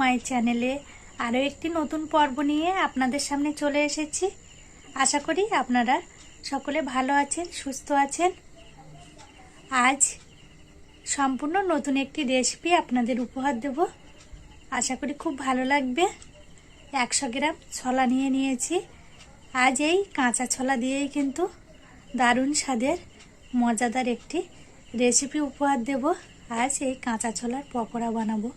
মাই চ্যানেলে আরও একটি নতুন পর্ব নিয়ে আপনাদের সামনে চলে এসেছি। আশা করি আপনারা সকলে ভালো আছেন, সুস্থ আছেন। আজ সম্পূর্ণ নতুন একটি রেসিপি আপনাদের উপহার দেব। আশা করি খুব ভালো লাগবে। একশো গ্রাম ছোলা নিয়ে নিয়েছি। আজ এই কাঁচা ছোলা দিয়েই কিন্তু দারুণ স্বাদের, মজাদার একটি রেসিপি উপহার দেব। আজ এই কাঁচা ছোলার পকোড়া বানাবো।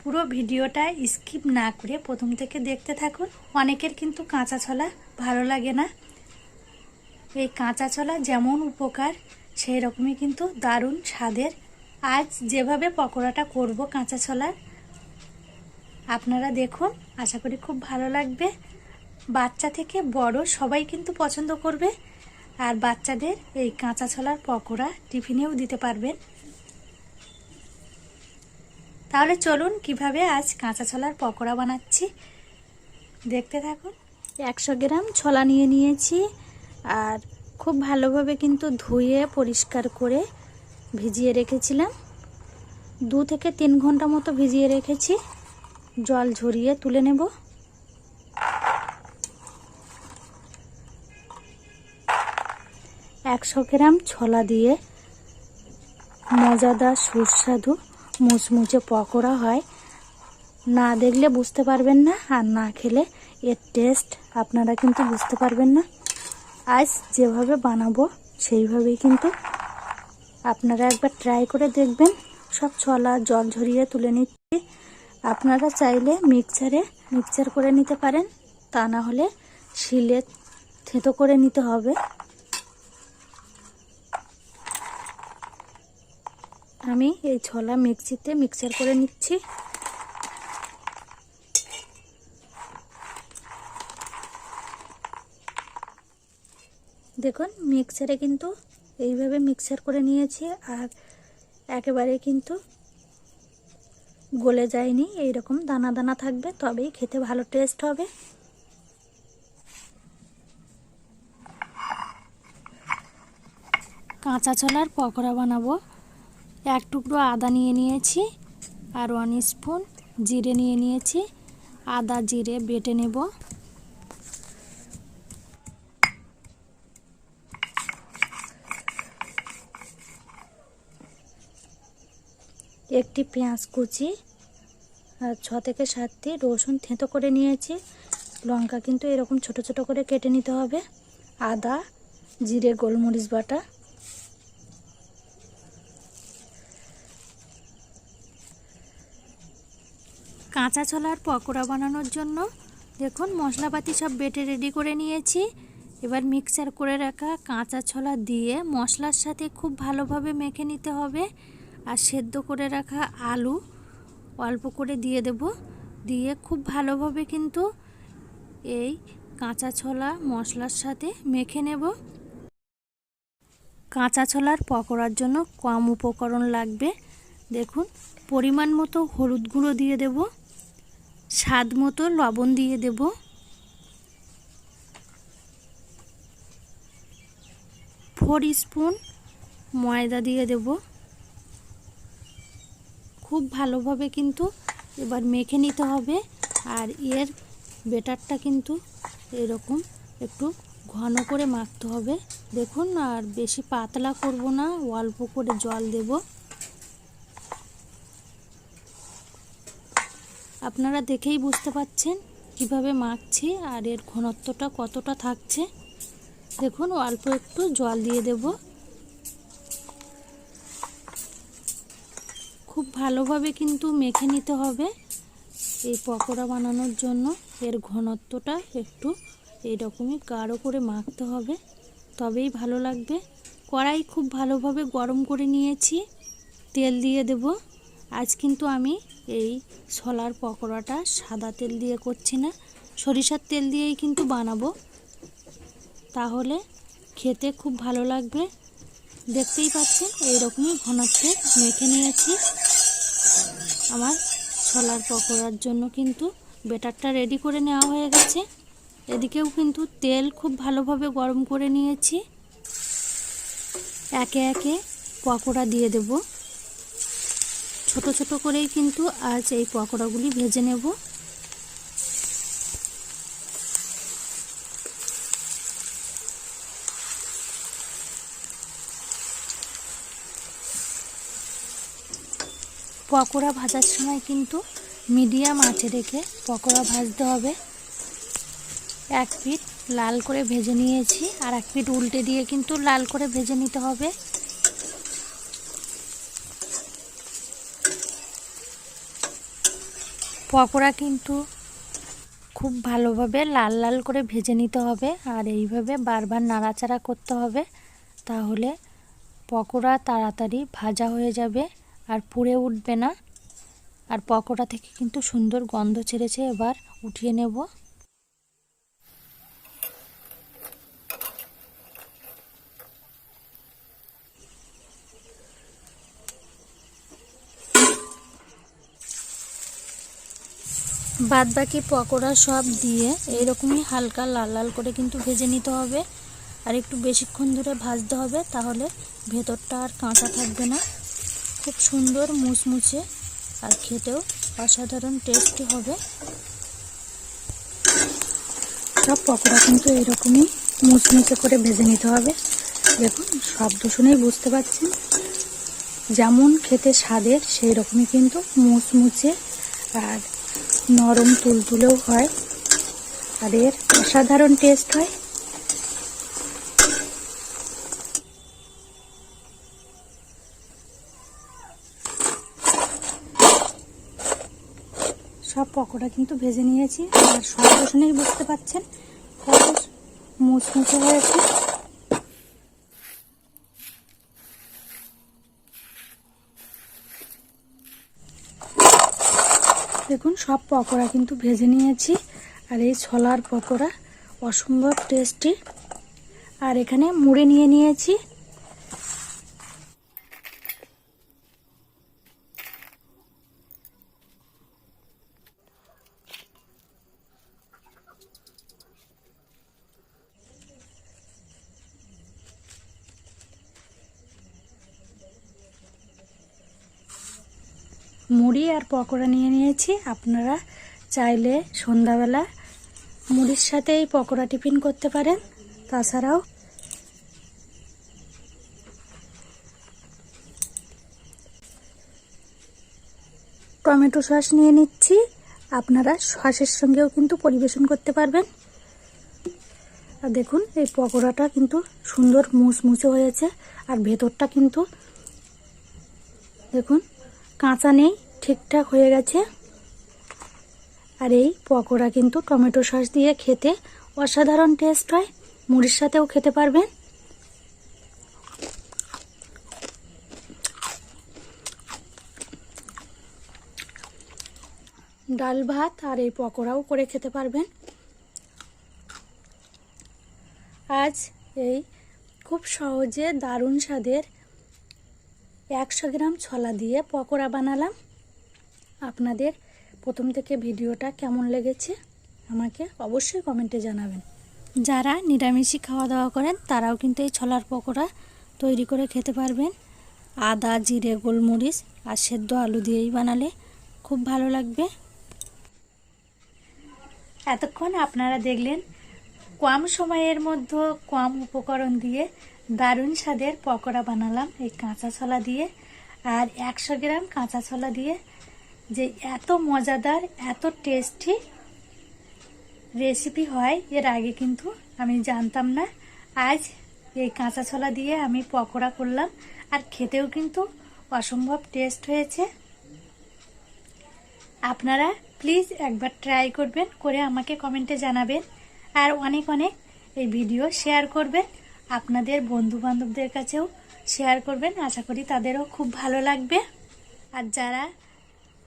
পুরো ভিডিওটা স্কিপ না করে প্রথম থেকে দেখতে থাকুন। অনেকের কিন্তু কাঁচা ছোলা ভালো লাগে না। এই কাঁচা ছোলা যেমন উপকার সেই রকমই কিন্তু দারুণ স্বাদের। আজ যেভাবে পকোড়াটা করব কাঁচা ছোলার আপনারা দেখুন, আশা করি খুব ভালো লাগবে। বাচ্চা থেকে বড় সবাই কিন্তু পছন্দ করবে, আর বাচ্চাদের এই কাঁচা ছোলার পকোড়া টিফিনেও দিতে পারবেন। তাহলে চলুন কীভাবে আজ কাঁচা ছোলার পকোড়া বানাচ্ছি। দেখতে থাকুন। একশো গ্রাম ছোলা নিয়ে নিয়েছি আর খুব ভালোভাবে কিন্তু ধুয়ে, পরিষ্কার করে ভিজিয়ে রেখেছিলাম। দু থেকে তিন ঘণ্টা মতো ভিজিয়ে রেখেছি। জল ঝরিয়ে তুলে নেব। একশো গ্রাম ছোলা দিয়ে মজাদার সুস্বাদু মুচমুচে পকোড়া হয়, না দেখলে বুঝতে পারবেন না আর না খেলে এর টেস্ট আপনারা কিন্তু বুঝতে পারবেন না। আজ যেভাবে বানাবো, সেইভাবেই কিন্তু আপনারা একবার ট্রাই করে দেখবেন। সব ছলা জল ঝরিয়ে তুলে নিচ্ছি। আপনারা চাইলে মিক্সারে মিক্সচার করে নিতে পারেন। তা না হলে শিলে থেতো করে নিতে হবে। আমি এই ছোলা মিক্সিতে মিক্সার করে নিচ্ছি। দেখুন, মিক্সারে কিন্তু এইভাবে মিক্সার করে নিয়েছি আর একেবারে কিন্তু গলে যায়নি। এইরকম দানা দানা থাকবে, তবেই খেতে ভালো টেস্ট হবে। কাঁচা ছোলার পকোড়া বানাবো। এক টুকরো আদা নিয়ে নিয়েছি আর ওয়ান স্পুন জিরে নিয়ে নিয়েছি। আদা, জিরে বেটে নেব। একটি পেঁয়াজ কুচি আর ছ থেকে সাতটি রসুন থেঁতো করে নিয়েছি। লঙ্কা কিন্তু এরকম ছোট ছোট করে কেটে নিতে হবে। আদা, জিরে, গোলমরিচ বাটা কাঁচা ছোলার পকোড়া বানানোর জন্য। দেখুন, মশলাপাতি সব বেটে রেডি করে নিয়েছি। এবার মিক্সার করে রাখা কাঁচা ছোলা দিয়ে মশলার সাথে খুব ভালোভাবে মেখে নিতে হবে। আর সেদ্ধ করে রাখা আলু অল্প করে দিয়ে দেব। দিয়ে খুব ভালোভাবে কিন্তু এই কাঁচা ছোলা মশলার সাথে মেখে নেব। কাঁচা ছোলার পকোড়ার জন্য কম উপকরণ লাগবে। দেখুন, পরিমাণ মতো হলুদ গুঁড়ো দিয়ে দেব। স্বাদ মতো লবণ দিয়ে দেব। ফোর স্পুন ময়দা দিয়ে দেব। খুব ভালোভাবে কিন্তু এবার মেখে নিতে হবে আর এর বেটারটা কিন্তু এরকম একটু ঘন করে মাখতে হবে। দেখুন, আর বেশি পাতলা করব না, অল্প করে জল দেব। আপনারা দেখেই বুঝতে পাচ্ছেন কীভাবে মাখছি আর এর ঘনত্বটা কতটা থাকছে। দেখুন, অল্প একটু জল দিয়ে দেব। খুব ভালোভাবে কিন্তু মেখে নিতে হবে এই পকোড়া বানানোর জন্য। এর ঘনত্বটা একটু এইরকমই গাঢ় করে মাখতে হবে, তবেই ভালো লাগবে। কড়াই খুব ভালোভাবে গরম করে নিয়েছি। তেল দিয়ে দেব। আজ কিন্তু আমি এই ছোলার পকোড়াটা সাদা তেল দিয়ে করছি না, সরিষার তেল দিয়েই কিন্তু বানাবো। তাহলে খেতে খুব ভালো লাগবে। দেখতেই পাচ্ছেন, এইরকমই ঘনত্বে মেখে নিয়েছি। আমার ছোলার পকোড়ার জন্য কিন্তু বেটারটা রেডি করে নেওয়া হয়ে গেছে। এদিকেও কিন্তু তেল খুব ভালোভাবে গরম করে নিয়েছি। একে একে পকোড়া দিয়ে দেব। ছোট ছোট করেই কিন্তু আজ এই পকোড়াগুলি ভেজে নেব। পকোড়া ভাজার সময় কিন্তু মিডিয়াম আঁচে রেখে পকোড়া ভাজতে হবে। এক পিঠ লাল করে ভেজে নিয়েছি আর এক পিঠ উল্টে দিয়ে কিন্তু লাল করে ভেজে নিতে হবে। পকোড়া কিন্তু খুব ভালোভাবে লাল লাল করে ভেজে নিতে হবে আর এইভাবে বারবার নাড়াচাড়া করতে হবে। তাহলে পকোড়া তাড়াতাড়ি ভাজা হয়ে যাবে আর পুড়ে উঠবে না। আর পকোড়া থেকে কিন্তু সুন্দর গন্ধ ছেড়েছে। এবার উঠিয়ে নেব। বাদ বাকি পকোড়া সব দিয়ে এইরকমই হালকা লাল লাল করে কিন্তু ভেজে নিতে হবে। আর একটু বেশিক্ষণ ধরে ভাজতে হবে তাহলে ভেতরটা আর কাঁচা থাকবে না। খুব সুন্দর মুচমুচে আর খেতেও অসাধারণ টেস্টি হবে। সব পকোড়া কিন্তু এরকমই মুচমুচে করে ভেজে নিতে হবে। দেখুন শব্দ শুনেই বুঝতে পারছেন। যেমন খেতে স্বাদের সেই রকমই কিন্তু মুচমুচে আর নরম তুলতুলেও হয়। তাদের অসাধারণ টেস্ট হয়। সব পকোড়া কিন্তু ভেজে নিয়েছি। আর শুনেই বুঝতে পারছেন কত মুচমুচে হয়েছে। দেখুন, সব পকোড়া কিন্তু ভেজে নিয়েছি। আর এই ছোলার পকোড়া অসম্ভব টেস্টি আর এখানে মুড়ে নিয়ে নিয়েছি। মুড়ি আর পকোড়া নিয়ে নিয়েছি। আপনারা চাইলে সন্ধ্যাবেলা মুড়ির সাথে এই পকোড়া টিফিন করতে পারেন। তাছাড়াও টমেটো সস নিয়ে নিচ্ছি। আপনারা সসের সঙ্গেও কিন্তু পরিবেশন করতে পারবেন। আর দেখুন, এই পকোড়াটা কিন্তু সুন্দর মুচমুচে হয়েছে। আর ভেতরটা কিন্তু দেখুন কাঁচা নেই, ঠিকঠাক হয়ে গেছে। আর এই পকোড়া কিন্তু টমেটো সস দিয়ে খেতে অসাধারণ টেস্ট হয়। মুড়ির সাথেও খেতে পারবেন। ডাল ভাত আর এই পকোড়াও করে খেতে পারবেন। আজ এই খুব সহজে দারুণ স্বাদের একশো গ্রাম ছলা দিয়ে পকোড়া বানালাম। আপনাদের প্রথম থেকে ভিডিওটা কেমন লেগেছে আমাকে অবশ্যই কমেন্টে জানাবেন। যারা নিরামিষই খাওয়া দাওয়া করেন, তারাও কিন্তু এই ছলার পকোড়া তৈরি করে খেতে পারবেন। আদা, জিরে, গোলমরিচ আর সেদ্ধ আলু দিয়েই বানালে খুব ভালো লাগবে। এতক্ষণ আপনারা দেখলেন কম সময়ের মধ্যে কম উপকরণ দিয়ে দারুণ স্বাদের পকোড়া বানালাম এই কাঁচা ছোলা দিয়ে। আর একশো গ্রাম কাঁচা ছোলা দিয়ে যে এত মজাদার, এত টেস্টি রেসিপি হয়, এর আগে কিন্তু আমি জানতাম না। আজ এই কাঁচা ছোলা দিয়ে আমি পকোড়া করলাম আর খেতেও কিন্তু অসম্ভব টেস্ট হয়েছে। আপনারা প্লিজ একবার ট্রাই করবেন, করে আমাকে কমেন্টে জানাবেন। আর অনেক অনেক এই ভিডিও শেয়ার করবেন। আপনাদের বন্ধু বান্ধবদের কাছেও শেয়ার করবেন। আশা করি তাদেরও খুব ভালো লাগবে। আর যারা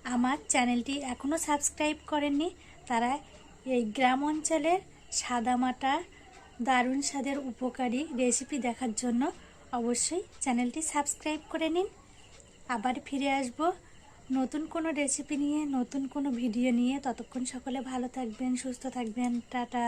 আমার চ্যানেলটি এখনও সাবস্ক্রাইব করেননি, তারা এই গ্রাম অঞ্চলের সাদামাটা দারুণ স্বাদের উপকারী রেসিপি দেখার জন্য অবশ্যই চ্যানেলটি সাবস্ক্রাইব করে নিন। আবার ফিরে আসব নতুন কোনো রেসিপি নিয়ে, নতুন কোনো ভিডিও নিয়ে, ততক্ষণ সকলে ভালো থাকবেন, সুস্থ থাকবেন, টাটা।